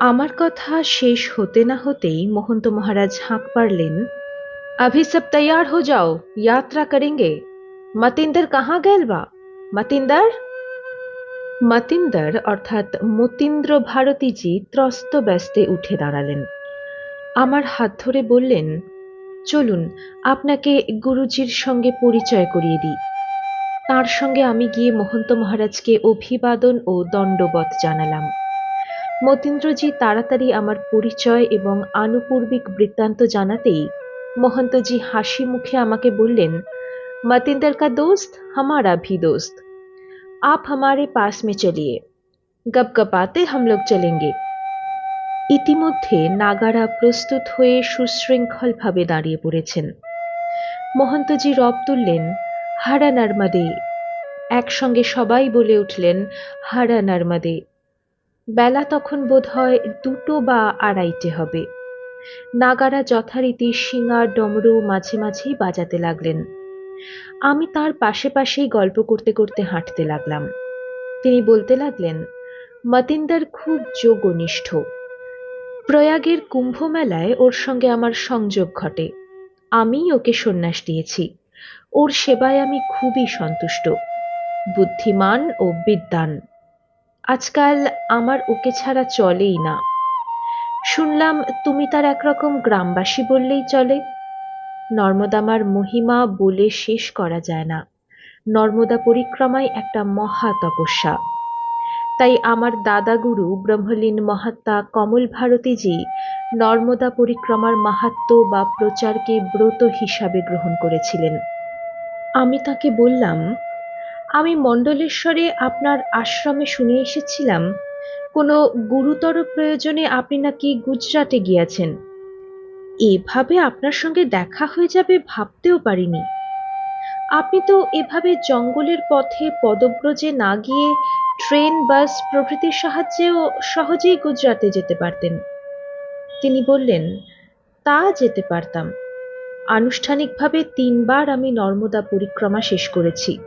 আমার কথা শেষ হতে না হতেই মহন্ত মহারাজ হাঁক পারলেন अभी सब तैयार हो जाओ यात्रा करेंगे মতিন্দর কাহা গেল বা মতিন্দর মতিন্দর অর্থাৎ মতীন্দ্র ভারতীজি ত্রস্ত ব্যস্তে উঠে দাঁড়ালেন আমার হাত ধরে বললেন চলুন আপনাকে গুরুজির সঙ্গে পরিচয় করিয়ে দিই তার সঙ্গে আমি গিয়ে মহন্ত মহারাজকে অভিবাদন ও দণ্ডবত জানালাম মতীন্দ্রজি তাড়াতাড়ি আমার পরিচয় এবং আনুপূর্বিক বৃত্তান্ত জানাতেই মহন্তজি হাসি মুখে আমাকে বললেন मतिंदर का दोस्त हमारा भी दोस्त आप हमारे पास में चलिए गप गपाते हम लोग चलेंगे ইতিমধ্যে নাগারা প্রস্তুত হয়ে সুশৃঙ্খলভাবে দাঁড়িয়ে পড়েছেন মহন্তজি রব তুললেন হারা নার্মাদে একসঙ্গে সবাই বলে উঠলেন হারা নার্মাদে বেলা তখন বোধ হয় দুটো বা আড়াইটে হবে। নাগারা যথারীতি শিঙা ডমরু মাঝে মাঝেই বাজাতে লাগলেন। আমি তার পাশে পাশেই গল্প করতে করতে হাঁটতে লাগলাম। তিনি বলতে লাগলেন, মতিন্দার খুব যোগনিষ্ঠ। প্রয়াগের কুম্ভ মেলায় ওর সঙ্গে আমার সংযোগ ঘটে। আমি ওকে সন্ন্যাস দিয়েছি। ওর সেবায় আমি খুবই সন্তুষ্ট। বুদ্ধিমান ও বিদ্বান। আজকাল আমার ওকে ছাড়া চলেই না। শুনলাম তুমি তার একরকম গ্রামবাসী বললেই চলে। নর্মদামার মহিমা বলে শেষ করা যায় না। নর্মদা পরিক্রমায় একটা মহা তপস্যা। তাই আমার দাদাগুরু ব্রহ্মলীন মহাত্মা কমল ভারতীজি নর্মদা পরিক্রমার মাহাত্ম বা প্রচারকে ব্রত হিসাবে গ্রহণ করেছিলেন। আমি তাকে বললাম আমি মণ্ডলেশ্বরে আপনার আশ্রমে শুনে এসেছিলাম। কোনো গুরুতর প্রয়োজনে আপনি নাকি গুজরাটে গিয়েছেন। এভাবে আপনার সঙ্গে দেখা হয়ে যাবে ভাবতেও পারিনি। আপনি তো এভাবে জঙ্গলের পথে পদব্রজে না গিয়ে ট্রেন, বাস প্রভৃতির সাহায্যেও সহজেই গুজরাটে যেতে পারতেন। তিনি বললেন, তা যেতে পারতাম। আনুষ্ঠানিকভাবে তিনবার আমি নর্মদা পরিক্রমা শেষ করেছি।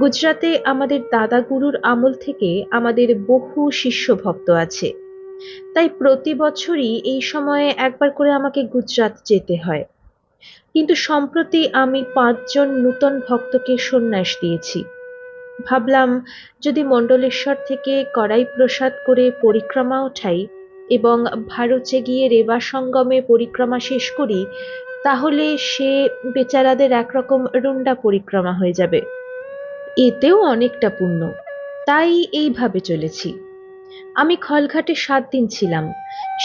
গুজরাতে আমাদের দাদা গুরুর আমল থেকে আমাদের বহু শিষ্য ভক্ত আছে। তাই প্রতি বছরই এই সময়ে একবার করে আমাকে গুজরাট যেতে হয়। কিন্তু সম্প্রতি আমি পাঁচজন নূতন ভক্তকে সন্ন্যাস দিয়েছি। ভাবলাম যদি মণ্ডলেশ্বর থেকে কড়াই প্রসাদ করে পরিক্রমা ওঠাই এবং ভারতে গিয়ে রেবা সঙ্গমে পরিক্রমা শেষ করি, তাহলে সে বেচারাদের একরকম রুন্ডা পরিক্রমা হয়ে যাবে। এতেও অনেকটা পূর্ণ। তাই এইভাবে চলেছি। আমি খলঘাটে সাত দিন ছিলাম।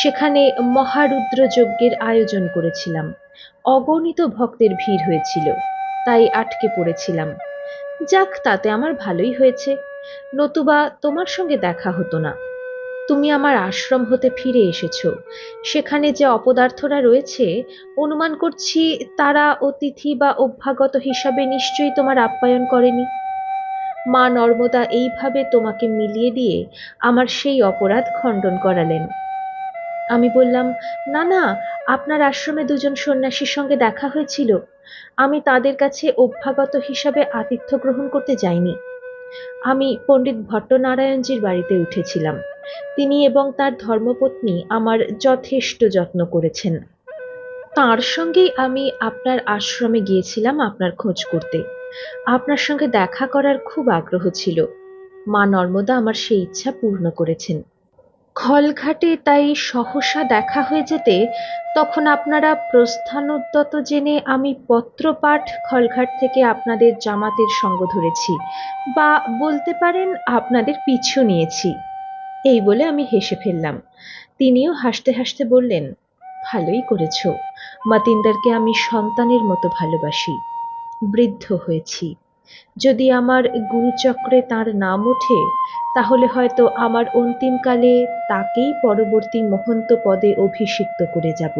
সেখানে মহারুদ্র যজ্ঞের আয়োজন করেছিলাম। অগণিত ভক্তের ভিড় হয়েছিল, তাই আটকে পড়েছিলাম। যাক, তাতে আমার ভালোই হয়েছে। নতুবা তোমার সঙ্গে দেখা হতো না। তুমি আমার আশ্রম হতে ফিরে এসেছ। সেখানে যে অপদার্থরা রয়েছে, অনুমান করছি তারা অতিথি বা অভ্যাগত হিসাবে নিশ্চয়ই তোমার আপ্যায়ন করেনি। মা নর্মদা এইভাবে তোমাকে মিলিয়ে দিয়ে আমার সেই অপরাধ খণ্ডন করালেন। আমি বললাম, না না, আপনার আশ্রমে দুজন সন্ন্যাসীর সঙ্গে দেখা হয়েছিল। আমি তাদের কাছে অভ্যাগত হিসাবে আতিথ্য গ্রহণ করতে যাইনি। আমি পণ্ডিত ভট্টনারায়ণজির বাড়িতে উঠেছিলাম। তিনি এবং তার ধর্মপত্নী আমার যথেষ্ট যত্ন করেছেন। তার সঙ্গেই আমি আপনার আশ্রমে গিয়েছিলাম আপনার খোঁজ করতে। আপনার সঙ্গে দেখা করার খুব আগ্রহ ছিল। মা নর্মদা আমার সেই ইচ্ছা পূর্ণ করেছেন। খলঘাটে তাই সহসা দেখা হয়ে যেতে তখন আপনারা প্রস্থানোদ্যত জেনে আমি পত্রপাঠ খলঘাট থেকে আপনাদের জামাতের সঙ্গ ধরেছি বা বলতে পারেন আপনাদের পিছু নিয়েছি। এই বলে আমি হেসে ফেললাম। তিনিও হাসতে হাসতে বললেন, ভালোই করেছ। মতিন্দারকে আমি সন্তানের মতো ভালোবাসি। বৃদ্ধ হয়েছি। যদি আমার গুরুচক্রে তার নাম ওঠে, তাহলে হয়তো আমার অন্তিমকালে তাকেই পরবর্তী মহন্ত পদে অভিষিক্ত করে যাব।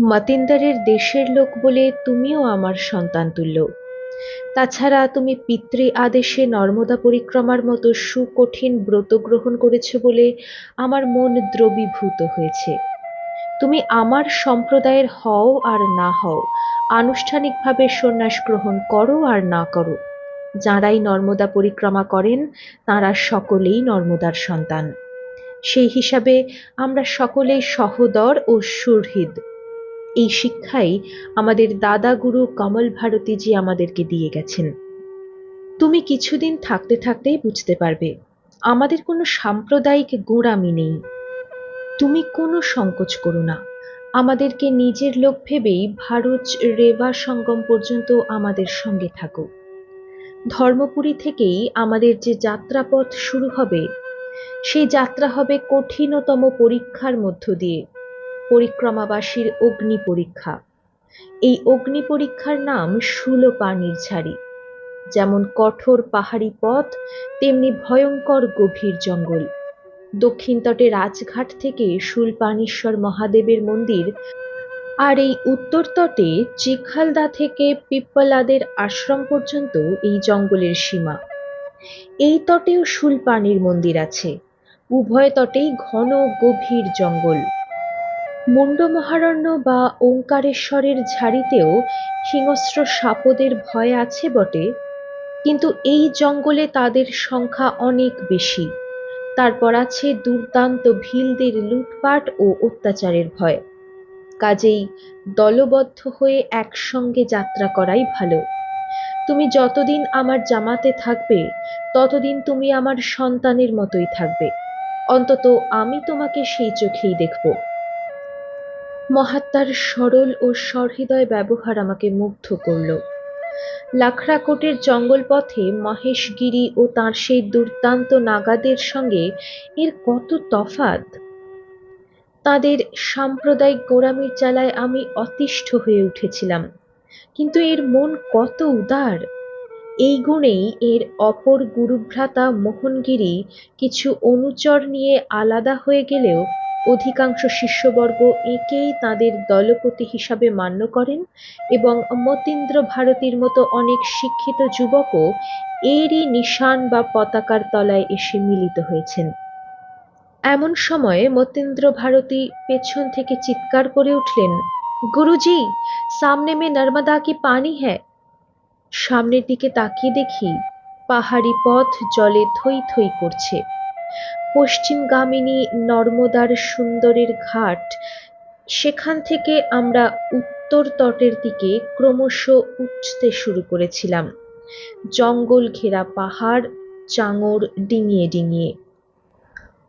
মতিন্দারের দেশের লোক বলে তুমিও আমার সন্তান তুল্য। তাছাড়া তুমি পিতৃ আদেশে নর্মদা পরিক্রমার মতো সুকঠিন ব্রত গ্রহণ করেছ বলে আমার মন দ্রবীভূত হয়েছে। তুমি আমার সম্প্রদায়ের হও আর না হও, আনুষ্ঠানিকভাবে সন্ন্যাস গ্রহণ করো আর না করো। যাঁরাই নর্মদা পরিক্রমা করেন, তাঁরা সকলেই নর্মদার সন্তান। সেই হিসাবে আমরা সকলে সহদর ও সুহৃদ। এই শিক্ষাই আমাদের দাদা গুরু কমল ভারতীজি আমাদেরকে দিয়ে গেছেন। তুমি কিছুদিন থাকতে থাকতেই বুঝতে পারবে, আমাদের কোনো সাম্প্রদায়িক গোড়ামি নেই। তুমি কোনো সংকোচ করো না। আমাদেরকে নিজের লোক ভেবেই ভারত রেবা সঙ্গম পর্যন্ত আমাদের সঙ্গে থাকো। ধর্মপুরী থেকেই আমাদের যে যাত্রাপথ শুরু হবে, সেই যাত্রা হবে কঠিনতম পরীক্ষার মধ্য দিয়ে, পরিক্রমাবাসীর অগ্নি পরীক্ষা। এই অগ্নি পরীক্ষার নাম পানির ঝাড়ি। যেমন কঠোর পাহাড়ি পথ, তেমনি ভয়ঙ্কর গভীর জঙ্গল। দক্ষিণ তটে রাজঘাট থেকে শুলপানেশ্বর মহাদেবের মন্দির আর এই উত্তর তটে চিখালদা থেকে পিপ্পলাদের আশ্রম পর্যন্ত এই জঙ্গলের সীমা। এই তটেও শুলপানির মন্দির আছে। উভয় তটেই ঘন গভীর জঙ্গল। মুন্ড মহারণ্য বা ওঙ্কারেশ্বরের ঝাড়িতেও হিংস্র সাপদের ভয় আছে বটে, কিন্তু এই জঙ্গলে তাদের সংখ্যা অনেক বেশি। তারপর আছে দুর্দান্ত ভিলদের লুটপাট ও অত্যাচারের ভয়। কাজেই দলবদ্ধ হয়ে একসঙ্গে যাত্রা করাই ভালো। তুমি যতদিন আমার জামাতে থাকবে, ততদিন তুমি আমার সন্তানের মতোই থাকবে। অন্তত আমি তোমাকে সেই চোখেই দেখব। মহাত্মার সরল ও সহৃদয় ব্যবহার আমাকে মুগ্ধ করল। লাখড়াকোটের জঙ্গল পথে মহেশগিরি ও তার সেই দুর্দান্ত নাগাদের সঙ্গে এর কত তফাত তাদের সাম্প্রদায়িক গোড়ামির জ্বালায় আমি অতিষ্ঠ হয়ে উঠেছিলাম। কিন্তু এর মন কত উদার? এই গুণেই এর অপর গুরুভ্রাতা মোহনগিরি কিছু অনুচর নিয়ে আলাদা হয়ে গেলেও অধিকাংশ শিষ্যবর্গ একেই তাদের দলপতি হিসাবে মান্য করেন এবং মতীন্দ্র ভারতীর মতো অনেক শিক্ষিত যুবকও এরই নিশান বা পতাকার তলায় এসে মিলিত হয়েছেন। এমন সময়ে মতীন্দ্র ভারতী পেছন থেকে চিৎকার করে উঠলেন, গুরুজি, সামনে মে নর্মদা কি পানি হ্যায় সামনের দিকে তাকিয়ে দেখি পাহাড়ি পথ জলে থই থই করছে। পশ্চিমগামিনী নর্মদার সুন্দরের ঘাট। সেখান থেকে আমরা উত্তর তটের দিকে ক্রমশ উঠতে শুরু করেছিলাম। জঙ্গল ঘেরা পাহাড় চাঙর ডিঙিয়ে ডিঙিয়ে।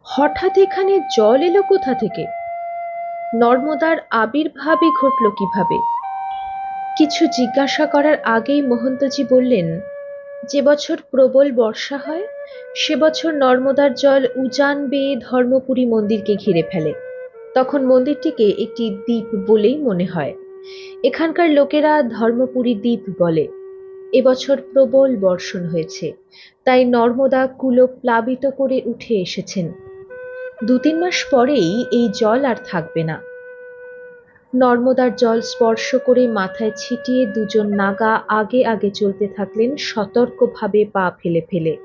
হঠাৎ এখানে জল এলো কোথা থেকে? নর্মদার আবির্ভাবই ঘটল কীভাবে? কিছু জিজ্ঞাসা করার আগেই মহন্তজি বললেন যে বছর প্রবল বর্ষা হয়, সে বছর নর্মদার জল উজান বেয়ে ধর্মপুরী মন্দিরকে ঘিরে ফেলে। তখন মন্দিরটিকে একটি দ্বীপ বলেই মনে হয়। এখানকার লোকেরা ধর্মপুরী দ্বীপ বলে। এবছর প্রবল বর্ষণ হয়েছে, তাই নর্মদা কুলো প্লাবিত করে উঠে এসেছেন। দু তিন মাস পরেই এই জল আর থাকবে না। নর্মদার জল স্পর্শ করে মাথায় ছিটিয়ে দুজন নাগা আগে আগে চলতে থাকলেন সতর্কভাবে পা ফেলে ফেলে।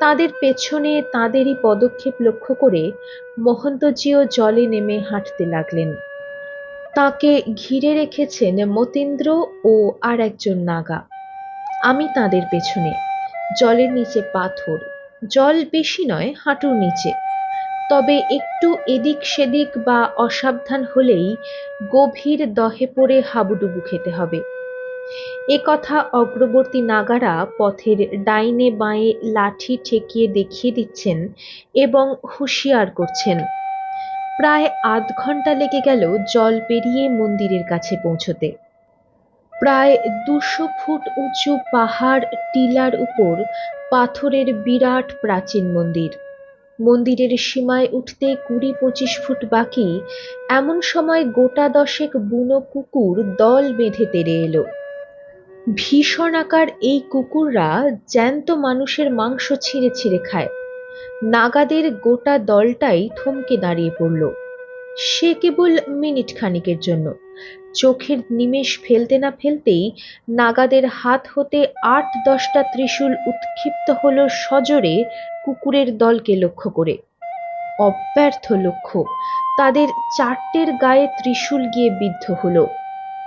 তাদের পেছনে তাদেরই পদক্ষেপ লক্ষ্য করে মহন্তজিও জলে নেমে হাঁটতে লাগলেন। তাকে ঘিরে রেখেছেন মতীন্দ্র ও আর একজন নাগা। আমি তাদের পেছনে। জলের নিচে পাথর। জল বেশি নয়, হাঁটুর নিচে। তবে একটু এদিক সেদিক বা অসাবধান হলেই গভীর দহে পড়ে হাবুডুবু খেতে হবে। এ কথা অগ্রবর্তী নাগারা পথের ডাইনে বাঁয়ে লাঠি ঠেকিয়ে দেখিয়ে দিচ্ছেন এবং হুঁশিয়ার করছেন। প্রায় আধ ঘণ্টা লেগে গেল জল পেরিয়ে মন্দিরের কাছে পৌঁছতে। প্রায় দুশো ফুট উঁচু পাহাড় টিলার উপর পাথরের বিরাট প্রাচীন মন্দির। মন্দিরের সীমায় উঠতে কুড়ি পঁচিশ ফুট বাকি, এমন সময় গোটা দশেক বুনো কুকুর দল বেঁধে তেড়ে এলো। ভীষণ আকার এই কুকুররা জ্যান্ত মানুষের মাংস ছিঁড়ে ছিঁড়ে খায়। নাগাদের গোটা দলটাই থমকে দাঁড়িয়ে পড়ল। সে কেবল মিনিট খানিকের জন্য। চোখের নিমেষ ফেলতে না ফেলতেই নাগাদের হাত হতে আট দশটা ত্রিশূল উৎক্ষিপ্ত হলো সজোরে কুকুরের দলকে লক্ষ্য করে। অব্যর্থ লক্ষ্য, তাদের চারটের গায়ে ত্রিশূল গিয়ে বিদ্ধ হলো।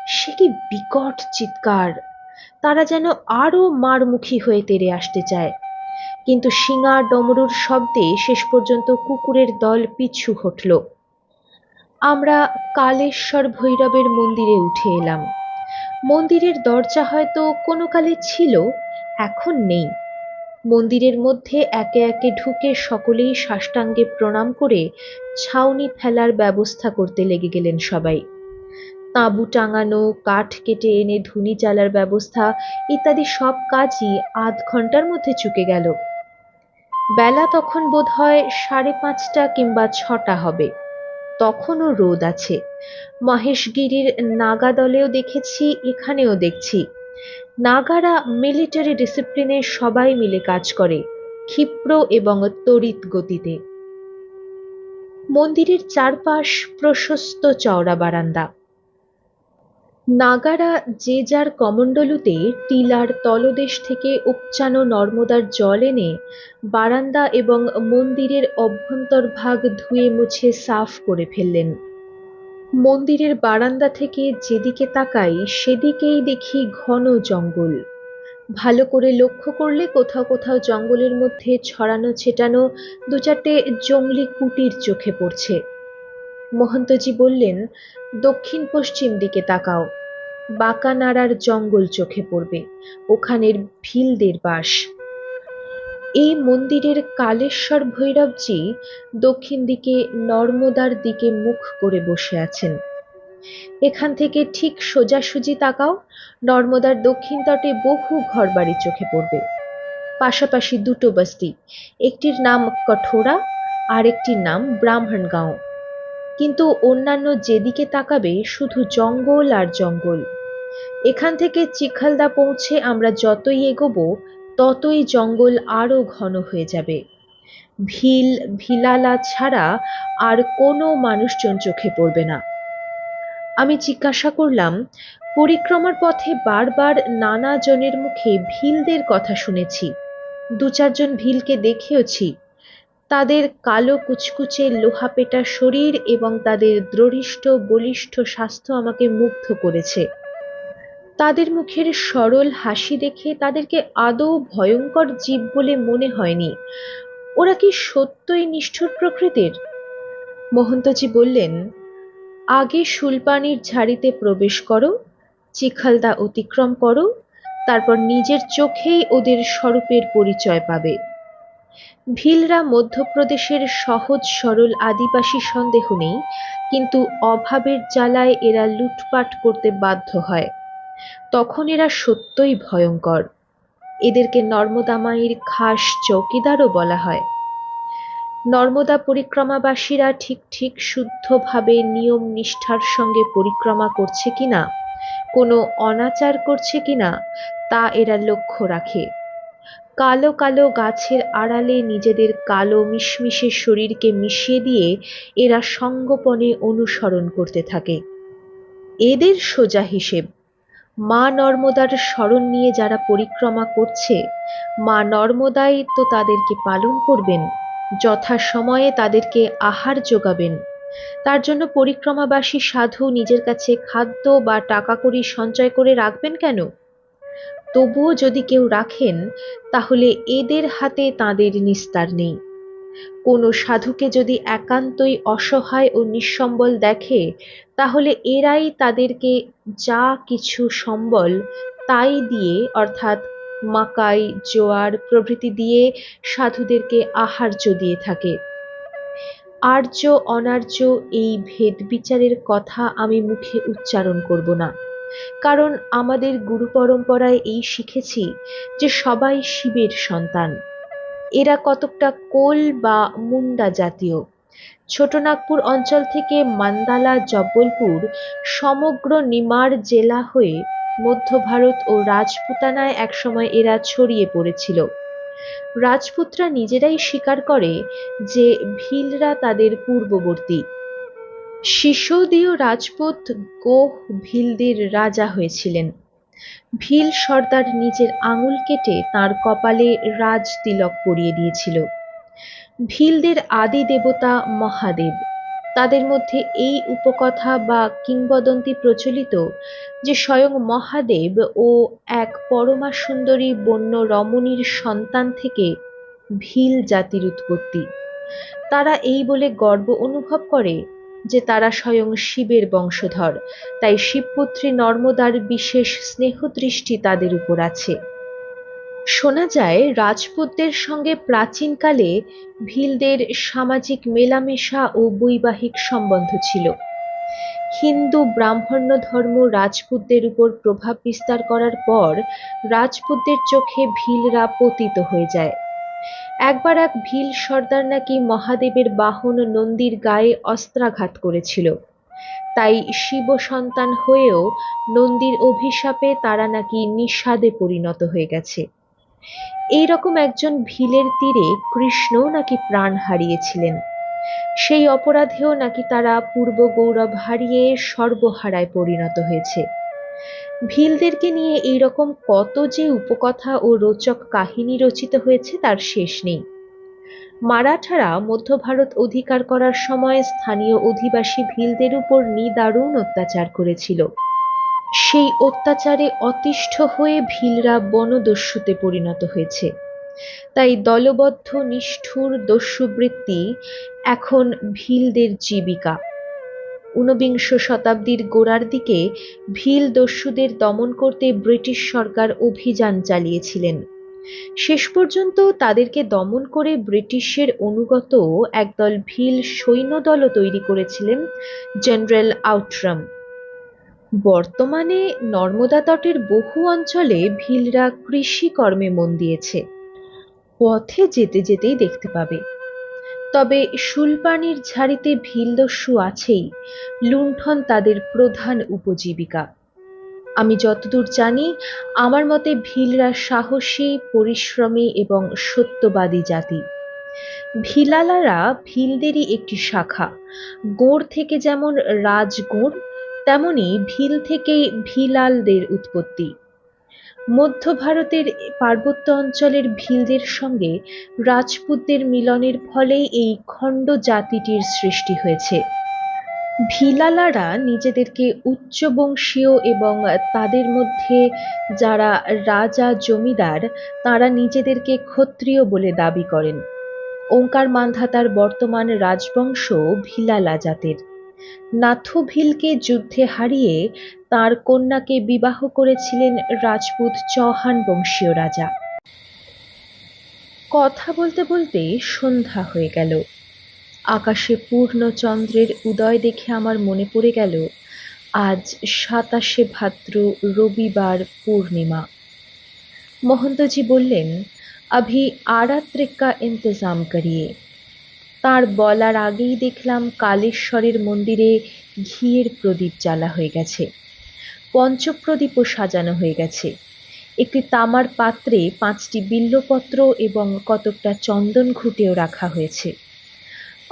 সে কি বিকট চিৎকার! তারা যেন আরও মারমুখী হয়ে তেড়ে আসতে চায়। কিন্তু শিঙা ডমরুর শব্দে শেষ পর্যন্ত কুকুরের দল পিছু হটল। আমরা কালেশ্বর ভৈরবের মন্দিরে উঠে এলাম। মন্দিরের দরজা হয়তো কোনো কালে ছিল, এখন নেই। মন্দিরের মধ্যে একে একে ঢুকে সকলেই সাষ্টাঙ্গে প্রণাম করে ছাউনি ফেলার ব্যবস্থা করতে লেগে গেলেন সবাই। তাঁবু টাঙানো, কাঠ কেটে এনে ধুনি জ্বালার ব্যবস্থা ইত্যাদি সব কাজই আধ ঘণ্টার মধ্যে চুকে গেল। বেলা তখন বোধ হয় সাড়ে পাঁচটা কিংবা ছটা হবে। তখনও রোদ আছে। মহেশগিরির নাগা দলেও দেখেছি, এখানেও দেখছি। নাগারা মিলিটারি ডিসিপ্লিনে সবাই মিলে কাজ করে, ক্ষিপ্র এবং তড়িৎ গতিতে। মন্দিরের চারপাশ প্রশস্ত চওড়া বারান্দা। নাগারা যে যার কমণ্ডলুতে টিলার তলদেশ থেকে উপচানো নর্মদার জল এনে বারান্দা এবং মন্দিরের অভ্যন্তরভাগ ধুয়ে মুছে সাফ করে ফেললেন। মন্দিরের বারান্দা থেকে যেদিকে তাকাই, সেদিকেই দেখি ঘন জঙ্গল। ভালো করে লক্ষ্য করলে কোথাও কোথাও জঙ্গলের মধ্যে ছড়ানো ছেটানো দু চারটে জঙ্গলি কুটির চোখে পড়ছে। মহন্তজি বললেন, দক্ষিণ পশ্চিম দিকে তাকাও। বাঁকা নাড়ার জঙ্গল চোখে পড়বে। ওখানের ভিলদের বাস। এই মন্দিরের কালেশ্বর ভৈরবজি দক্ষিণ দিকে নর্মদার দিকে মুখ করে বসে আছেন। এখান থেকে ঠিক সোজাসুজি তাকাও, নর্মদার দক্ষিণ তটে বহু ঘরবাড়ি চোখে পড়বে। পাশাপাশি দুটো বস্তি, একটির নাম কঠোরা আর একটির নাম ব্রাহ্মণগাঁও। কিন্তু অন্যান্য যেদিকে তাকাবে শুধু জঙ্গল আর জঙ্গল। এখান থেকে চিখালদা পৌঁছে আমরা যতই এগোবো ততই জঙ্গল আরও ঘন হয়ে যাবে। ভিল, ভিলালা ছাড়া আর কোনো মানুষজন চোখে পড়বে না। আমি জিজ্ঞাসা করলাম, পরিক্রমার পথে বারবার নানা জনের মুখে ভিলদের কথা শুনেছি। দু চারজন ভিলকে দেখেওছি। তাদের কালো কুচকুচে লোহা পেটা শরীর এবং তাদের দৃঢ়িষ্ঠ বলিষ্ঠ স্বাস্থ্য আমাকে মুগ্ধ করেছে। তাদের মুখের সরল হাসি দেখে তাদেরকে আদৌ ভয়ঙ্কর জীব বলে মনে হয়নি। ওরা কি সত্যই নিষ্ঠুর প্রকৃতির? মহন্তজি বললেন, আগে সুলপানির ঝাড়িতে প্রবেশ করো, চিখালদা অতিক্রম করো, তারপর নিজের চোখেই ওদের স্বরূপের পরিচয় পাবে। ভিলরা মধ্যপ্রদেশের সহজ সরল আদিবাসী সন্দেহ নেই, কিন্তু অভাবের জ্বালায় এরা লুটপাট করতে বাধ্য হয়। তখন এরা সত্যই ভয়ঙ্কর। এদেরকে নর্মদামাইয়ের খাস চৌকিদারও বলা হয়। নর্মদা পরিক্রমাবাসীরা ঠিক ঠিক শুদ্ধভাবে নিয়ম নিষ্ঠার সঙ্গে পরিক্রমা করছে কিনা, কোনো অনাচার করছে কিনা, তা এরা লক্ষ্য রাখে। কালো কালো গাছের আড়ালে নিজেদের কালো মিশমিশে শরীরকে মিশিয়ে দিয়ে এরা সঙ্গোপনে অনুসরণ করতে থাকে। এদের সোজা হিসেব। মা নর্মদার স্মরণ নিয়ে যারা পরিক্রমা করছে, মা নর্মদাই তো তাদেরকে পালন করবেন, যথাসময়ে তাদেরকে আহার যোগাবেন। তার জন্য পরিক্রমাবাসী সাধু নিজের কাছে খাদ্য বা টাকা কড়ি সঞ্চয় করে রাখবেন কেন? তবুও যদি কেউ রাখেন, তাহলে এদের হাতে তাদের নিস্তার নেই। কোনো সাধুকে যদি একান্তই অসহায় ও নিঃসম্বল দেখে, তাহলে এরাই তাদেরকে যা কিছু সম্বল তাই দিয়ে, অর্থাৎ মাকাই, জোয়ার প্রভৃতি দিয়ে সাধুদেরকে আহার্য দিয়ে থাকে। আর্য, অনার্য এই ভেদ বিচারের কথা আমি মুখে উচ্চারণ করব না। কারণ আমাদের গুরু পরম্পরায় এই শিখেছি যে সবাই শিবের সন্তান। এরা কতকটা কোল বা মুন্ডা জাতীয়। ছোটনাগপুর অঞ্চল থেকে মান্দালা, জব্বলপুর সমগ্র নিমার জেলা হয়ে মধ্য ভারত ও রাজপুতানায় একসময় এরা ছড়িয়ে পড়েছিল। রাজপুতরা নিজেরাই স্বীকার করে যে ভিলরা তাদের পূর্ববর্তী। শিশোদীয় রাজপুত গোহ ভিলদের রাজা হয়েছিলেন। ভিল সর্দার নিজের আঙুল কেটে তার কপালে রাজ তিলক পরিয়ে দিয়েছিল। ভিলদের আদি দেবতা মহাদেব। তাদের মধ্যে এই উপকথা বা কিংবদন্তি প্রচলিত যে স্বয়ং মহাদেব ও এক পরমা সুন্দরী বন্য রমণীর সন্তান থেকে ভিল জাতির উৎপত্তি। তারা এই বলে গর্ব অনুভব করে যে তারা স্বয়ং শিবের বংশধর। তাই শিবপুত্রী নর্মদার বিশেষ স্নেহদৃষ্টি তাদের উপর আছে। শোনা যায়, রাজপুতদের সঙ্গে প্রাচীনকালে ভিলদের সামাজিক মেলামেশা ও বৈবাহিক সম্বন্ধ ছিল। হিন্দু ব্রাহ্মণ্য ধর্ম রাজপুতদের উপর প্রভাব বিস্তার করার পর রাজপুতদের চোখে ভিলরা পতিত হয়ে যায়। একবার এক ভিল সর্দার নাকি মহাদেবের বাহন নন্দীর গায়ে অস্ত্রাঘাত করেছিল। তাই শিব সন্তান হয়েও নন্দীর অভিশাপে তারা নাকি নিষাদে পরিণত হয়ে গেছে। এই রকম একজন ভিলের তীরে কৃষ্ণ নাকি প্রাণ হারিয়েছিলেন। সেই অপরাধেও নাকি তারা পূর্ব গৌরব হারিয়ে সর্বহারায় পরিণত হয়েছে। ভিলদেরকে নিয়ে এই রকম কত যে উপকথা ও রোচক কাহিনী রচিত হয়েছে তার শেষ নেই। মারাঠারা মধ্য ভারত অধিকার করার সময় স্থানীয় অধিবাসী ভিলদের উপর নিদারুণ অত্যাচার করেছিল। সেই অত্যাচারে অতিষ্ঠ হয়ে ভিলরা বনদস্যুতে পরিণত হয়েছে। তাই দলবদ্ধ, নিষ্ঠুর দস্যুবৃত্তি এখন ভিলদের জীবিকা। ঊনবিংশ শতাব্দীর গোড়ার দিকে ভিল দস্যুদের দমন করতে ব্রিটিশ সরকার অভিযান চালিয়েছিলেন। শেষ পর্যন্ত তাদেরকে দমন করে ব্রিটিশের অনুগত একদল ভিল সৈন্যদলও তৈরি করেছিলেন জেনারেল আউটরাম। বর্তমানে নর্মদা তটের বহু অঞ্চলে ভিলরা কৃষিকর্মে মন দিয়েছে। পথে যেতে যেতেই দেখতে পাবে। তবে শুলপানির ঝাড়িতে ভিলদস্যু আছেই, লুণ্ঠন তাদের প্রধান উপজীবিকা। আমি যতদূর জানি, আমার মতে ভিলরা সাহসী, পরিশ্রমী এবং সত্যবাদী জাতি। ভিলালারা ভিলদেরই একটি শাখা। গোড় থেকে যেমন রাজগোড়, তেমনি ভিল থেকেই ভিলালদের উৎপত্তি। মধ্য ভারতের পার্বত্য অঞ্চলের ভিলদের সঙ্গে রাজপুতদের মিলনের ফলে এই খণ্ড জাতিটির সৃষ্টি হয়েছে। ভিলালারা নিজেদেরকে উচ্চবংশীয় এবং তাদের মধ্যে যারা রাজা জমিদার, তারা নিজেদেরকে ক্ষত্রিয় বলে দাবি করেন। ওঙ্কার মান্ধাতার বর্তমান রাজবংশ ভিলালা জাতের। নাথু ভিলকে যুদ্ধে হারিয়ে তার কন্যাকে বিবাহ করেছিলেন রাজপুত চৌহান বংশীয় রাজা। কথা বলতে বলতে সন্ধ্যা হয়ে গেল। আকাশে পূর্ণ চন্দ্রের উদয় দেখে আমার মনে পড়ে গেল, আজ সাতাশে ভাদ্র রবিবার পূর্ণিমা। মহন্তজি বললেন আভি আরাত্রে কা ইন্তজাম করিয়ে। তার বলার আগেই দেখলাম কালেশ্বরের মন্দিরে ঘিয়ের প্রদীপ জ্বালা হয়ে গেছে। পঞ্চপ্রদীপও সাজানো হয়ে গেছে। একটি তামার পাত্রে পাঁচটি বিল্লপত্র এবং কতকটা চন্দন ঘুটেও রাখা হয়েছে।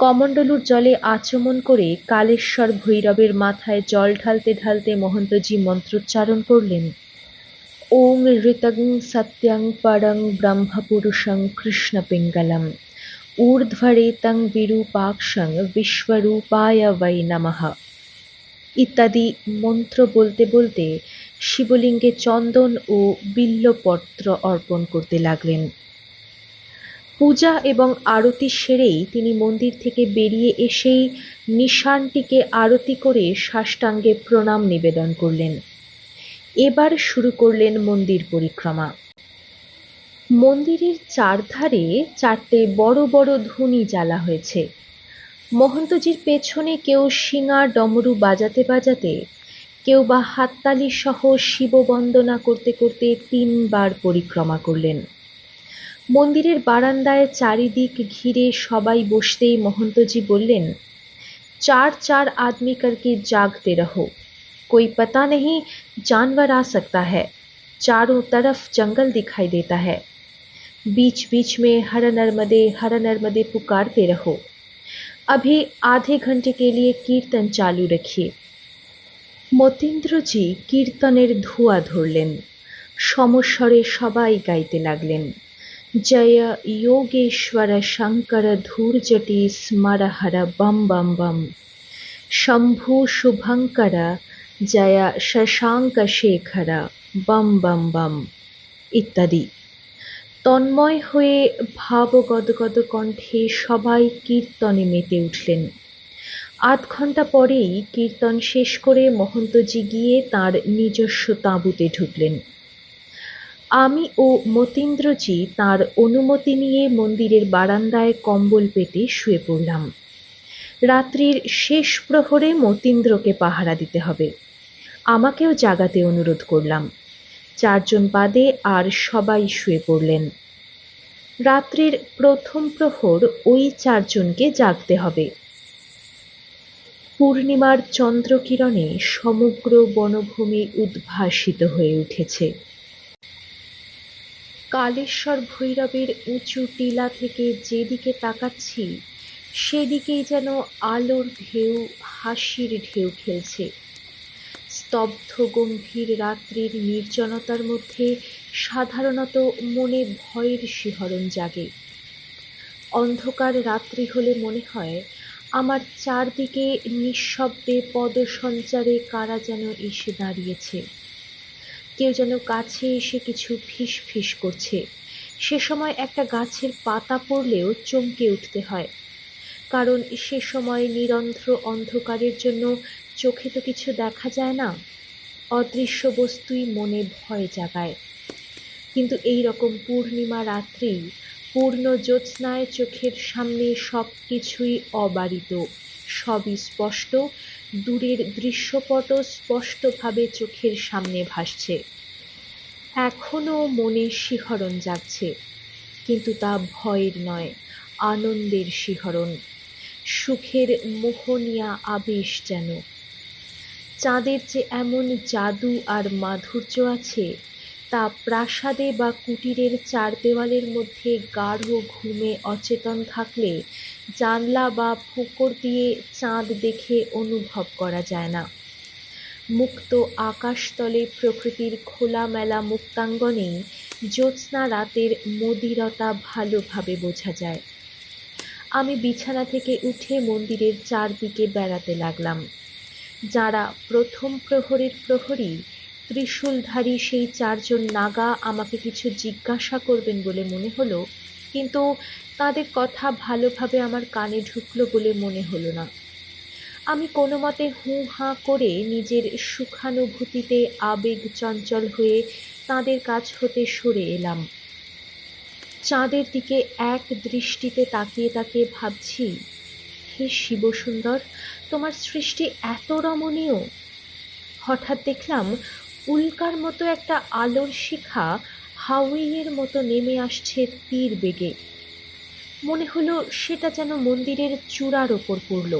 কমণ্ডলুর জলে আচমন করে কালেশ্বর ভৈরবের মাথায় জল ঢালতে ঢালতে মহন্তজি মন্ত্রোচ্চারণ করলেন, ওং ঋতং সত্যং পরং ব্রহ্মপুরুষং কৃষ্ণ পিঙ্গলম, ঊর্ধ্বরেতং বিরূপাক্ষং বিশ্বরূপায় বৈ নমঃ। ইত্যাদি মন্ত্র বলতে বলতে শিবলিঙ্গে চন্দন ও বিল্লপত্র অর্পণ করতে লাগলেন। পূজা এবং আরতি সেরেই তিনি মন্দির থেকে বেরিয়ে এসেই নিশানটিকে আরতি করে সাষ্টাঙ্গে প্রণাম নিবেদন করলেন। এবার শুরু করলেন মন্দির পরিক্রমা। মন্দিরের চারধারে চারটে বড় বড় ধুনি জ্বালা হয়েছে। মহন্তজির পেছনে কেউ শিঙা ডমরু বাজাতে বাজাতে কেউ বা হাততালি সহ শিব বন্দনা করতে করতে তিনবার পরিক্রমা করলেন মন্দিরের বারান্দায় চারিদিক ঘিরে সবাই বসতেই মহন্তজি বললেন চার চার आदमी करके जागते रहो कोई पता नहीं जानवर आ सकता है चारों तरफ जंगल दिखाई देता है बीच बीच में हर नर्मदे हर नर्मदे पुकारते रहो अभी आधे घंटे के लिए कीर्तन चालू रखिए মতীন্দ্রজি কীর্তনের ধোঁয়া ধরলেন সমস্বরে সবাই গাইতে লাগলেন জয় যোগেশ্বর শঙ্কর ধূর্জটি স্মর হর বম বম বম শম্ভু শুভঙ্কর জয়া শশাঙ্ক শেখর বম বম বম ইত্যাদি তন্ময় হয়ে ভাবগদগদ কণ্ঠে সবাই কীর্তনে মেতে উঠলেন। আধ ঘণ্টা পরেই কীর্তন শেষ করে মহন্তজি গিয়ে তার নিজস্ব তাঁবুতে ঢুকলেন। আমি ও মতীন্দ্রজি তার অনুমতি নিয়ে মন্দিরের বারান্দায় কম্বল পেতে শুয়ে পড়লাম। রাত্রির শেষ প্রহরে মতীন্দ্রকে পাহারা দিতে হবে। আমাকেও জাগাতে অনুরোধ করলাম। চারজন বাদে আর সবাই শুয়ে পড়লেন। রাত্রির প্রথম প্রহর ওই চারজনকে জাগতে হবে। পূর্ণিমার চন্দ্রকিরণে সমগ্র বনভূমি উদ্ভাসিত হয়ে উঠেছে। কালেশ্বর ভৈরবের উঁচু টিলা থেকে যেদিকে তাকাচ্ছি, সেদিকেই যেন আলোর ঢেউ, হাসির ঢেউ খেলছে। স্তব্ধ গম্ভীর রাত্রির নির্জনতার মধ্যে সাধারণত মনে ভয়ের শিহরণ জাগে। অন্ধকার রাত্রি হলে মনে হয় আমার চারদিকে নিঃশব্দে পদসঞ্চারে কারা যেন এসে দাঁড়িয়েছে। কেউ যেন কাছে এসে কিছু ফিস ফিস করছে। সে সময় একটা গাছের পাতা পড়লেও চমকে উঠতে হয়। কারণ সে সময় নিরন্ধ্র অন্ধকারের জন্য চোখে তো কিছু দেখা যায় না। অদৃশ্য বস্তুই মনে ভয় জাগায়। কিন্তু এই রকম পূর্ণিমা রাত্রি পূর্ণ জ্যোৎস্নায় চোখের সামনে সব কিছুই অবারিত, সবই স্পষ্ট, দূরের দৃশ্যপটও স্পষ্টভাবে চোখের সামনে ভাসছে। এখনও মনে শিহরণ জাগছে, কিন্তু তা ভয়ের নয়, আনন্দের শিহরণ। সুখের মোহনিয়া আবেশ যেন। চাঁদের যে এমন জাদু আর মাধুর্য আছে, তা প্রাসাদে বা কুটিরের চার দেওয়ালের মধ্যে গাঢ় ঘুমে অচেতন থাকলে জানলা বা ফুকর দিয়ে চাঁদ দেখে অনুভব করা যায় না। মুক্ত আকাশতলে প্রকৃতির খোলামেলা মুক্তাঙ্গনেই জ্যোৎস্না রাতের মদিরতা ভালোভাবে বোঝা যায়। আমি বিছানা থেকে উঠে মন্দিরের চারদিকে বেড়াতে লাগলাম। যারা প্রথম প্রহরের প্রহরী, ত্রিশূলধারী সেই চারজন নাগা আমাকে কিছু জিজ্ঞাসা করবেন বলে মনে হলো, কিন্তু তাদের কথা ভালোভাবে আমার কানে ঢুকলো বলে মনে হলো না। আমি কোনো মতে হুঁ হাঁ করে নিজের সুখানুভূতিতে আবেগ চঞ্চল হয়ে তাদের কাছ হতে সরে এলাম। চাঁদের দিকে এক দৃষ্টিতে তাকিয়ে তাকিয়ে ভাবছি, হে শিবসুন্দর, তোমার সৃষ্টি এত রমণীয়। হঠাৎ দেখলাম উল্কার মতো একটা আলোর শিখা হাউইয়ের মতো নেমে আসছে তীর বেগে। মনে হলো সেটা যেন মন্দিরের চূড়ার ওপর পড়ল।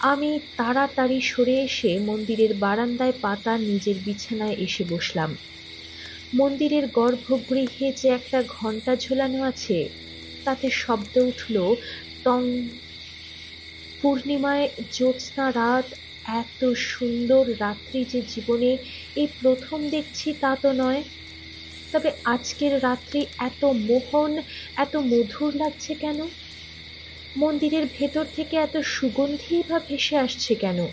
আমি তাড়াতাড়ি সরে এসে মন্দিরের বারান্দায় পাতা নিজের বিছানায় এসে বসলাম। মন্দিরের গর্ভগৃহে যে একটা ঘণ্টা ঝোলানো আছে, তাতে শব্দ উঠল, টং, পূর্ণিমায় জ্যোৎস্না রাত, এত সুন্দর রাত্রি যে জীবনে এই প্রথম দেখছি তা তো নয়। তবে আজকের রাত্রি এত মোহন, এত মধুর লাগছে কেন? মন্দিরের ভেতর থেকে এত সুগন্ধি বা ভেসে আসছে কেন?